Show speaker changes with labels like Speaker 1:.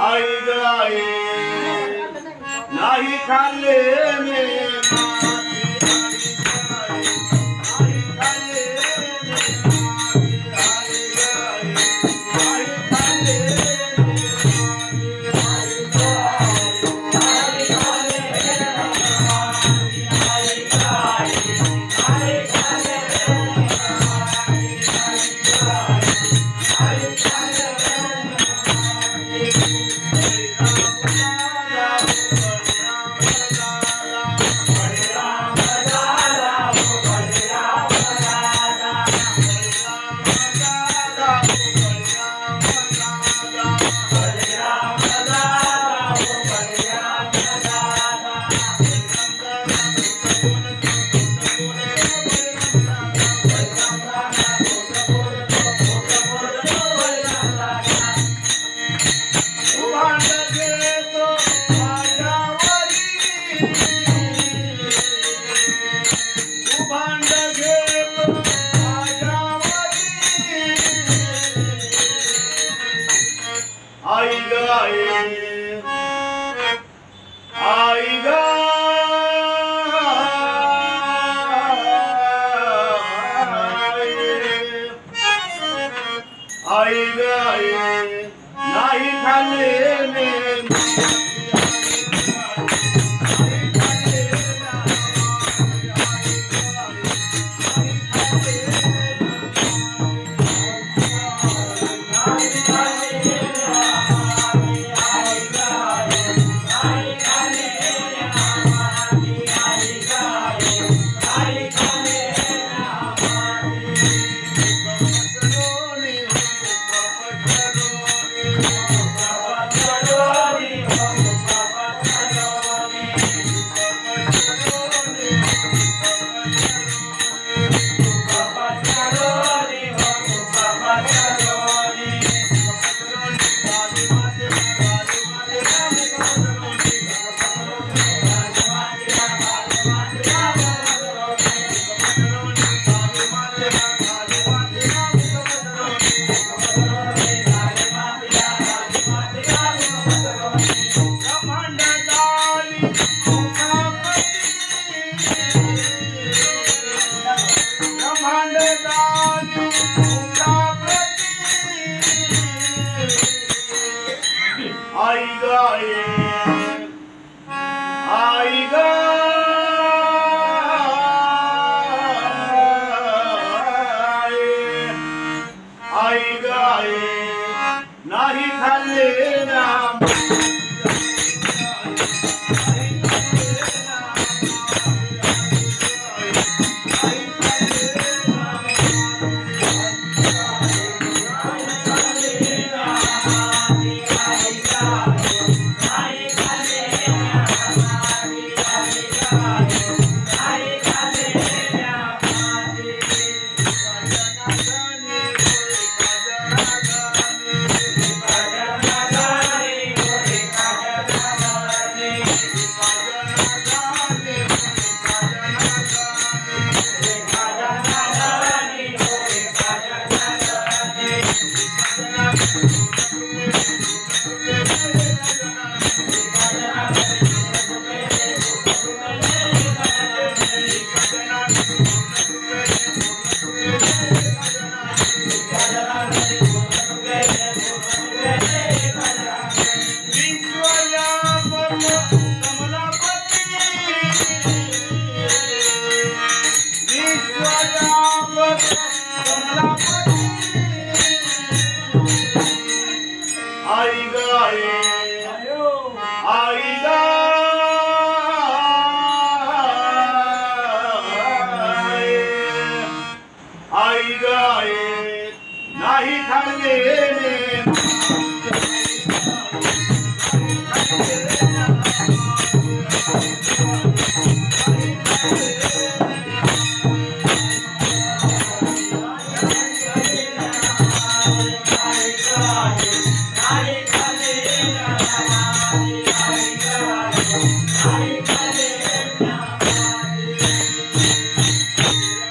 Speaker 1: haydi haydi Nahi kallemi আইবে আই নাই খালে মে રાહી થમને